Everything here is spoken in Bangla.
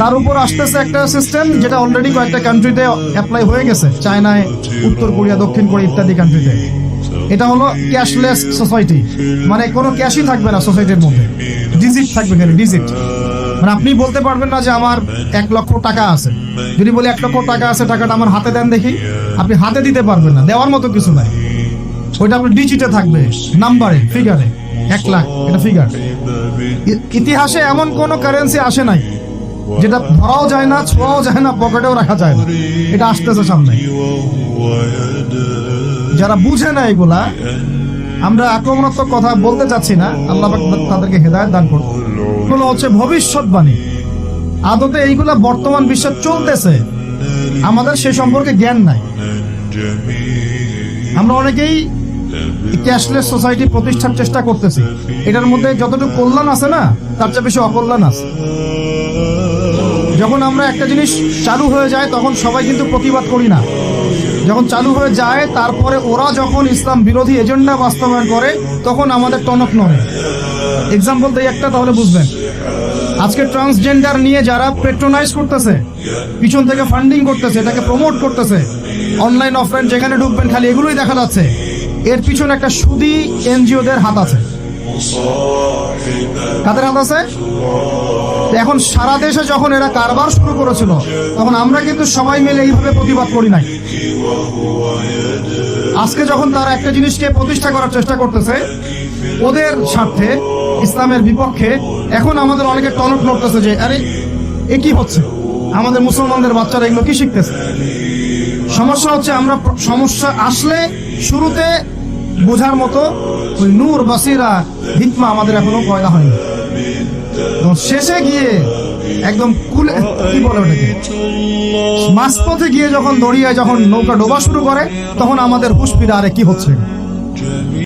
তার উপর আসতেছে একটা সিস্টেম যেটা অলরেডি কয়েকটা কান্ট্রিতে অ্যাপ্লাই হয়ে গেছে। চায়নায়, উত্তর কোরিয়া, দক্ষিণ কোরিয়া ইত্যাদি কান্ট্রিতে এটা হলো ক্যাশলেস সোসাইটি মানে কোনো ক্যাশই থাকবে না সোসাইটির মধ্যে। ডিজিট থাকবে খালি ডিজিট মানে আপনি বলতে পারবেন না যে আমার এক লক্ষ টাকা আছে। যদি বলি এক লক্ষ টাকা আছে, টাকাটা আমার হাতে দেন দেখি। আপনি হাতে দিতে পারবেন না, দেওয়ার মতো কিছু নাই। ওইটা আপনার ডিজিটে থাকবে নাম্বারে ফিগারে এক লাখ, এটা ফিগার ইতিহাসে এমন কোনো কারেন্সি আসে নাই। যেটা ধরাও যায় না, ছোঁয়াও যায় না, পকেটেও রাখা যায় না। এটা আসতেছে সামনে। যারা বুঝে না এগুলা, আমরা আক্রমণাত্মক কথা বলতে চাচ্ছি না, আল্লাহ তাদেরকে হেদায়ত দান করুন। এগুলো হচ্ছে ভবিষ্যৎবাণী। আদতে এইগুলা বর্তমান বিশ্বে চলতেছে। আমাদের সে সম্পর্কে জ্ঞান নাই। আমরা অনেকেই ক্যাশলেস সোসাইটি প্রতিষ্ঠার চেষ্টা করতেছি। এটার মধ্যে যতটুকু কল্যাণ আছে না, তার চেয়ে বেশি অকল্যাণ আছে। যখন আমরা একটা জিনিস চালু হয়ে যায়, তখন সবাই কিন্তু প্রতিবাদ করি না। যখন চালু হয়ে যায়, তারপরে ওরা যখন ইসলাম বিরোধী এজেন্ডা বাস্তবায়ন করে, তখন আমাদের টনক নড়ে। এক্সাম্পল দেই একটা, তাহলে বুঝবেন। আজকে ট্রান্সজেন্ডার নিয়ে যারা পেট্রোনাইজ করতেছে, পিছন থেকে ফান্ডিং করতেছে, এটাকে প্রমোট করতেছে অনলাইন অফলাইন যেখানে ঢুকবেন, খালি এগুলোই দেখা যাচ্ছে। এর পিছনে একটা সুদি এনজিওদের হাত আছে। কাদের হাত আছে? এখন সারা দেশে যখন এরা কারবার শুরু করেছিল, তখন আমরা কিন্তু সবাই মিলে এইভাবে প্রতিবাদ করি নাই। আজকে যখন তারা একটা জিনিসকে প্রতিষ্ঠা করার চেষ্টা করতেছে, ওদের স্বার্থে, ইসলামের বিপক্ষে, এখন আমাদের অনেকে টনক নড়তেছে যে, আরে, এ কি হচ্ছে? আমাদের মুসলমানদের বাচ্চারা এগুলো কি শিখতেছে? সমস্যা হচ্ছে আমরা, সমস্যা আসলে শুরুতে বোঝার মতো ওই নূর বাসিরা হিকমা আমাদের এখনও পয়দা হয়নি। শেষে গিয়ে একদম কুলে কি বলে ওটাকে? মাঝপথে গিয়ে যখন দড়িয়ে যখন নৌকা ডোবা শুরু করে, তখন আমাদের হুশ ফিরে আরে কি হচ্ছে?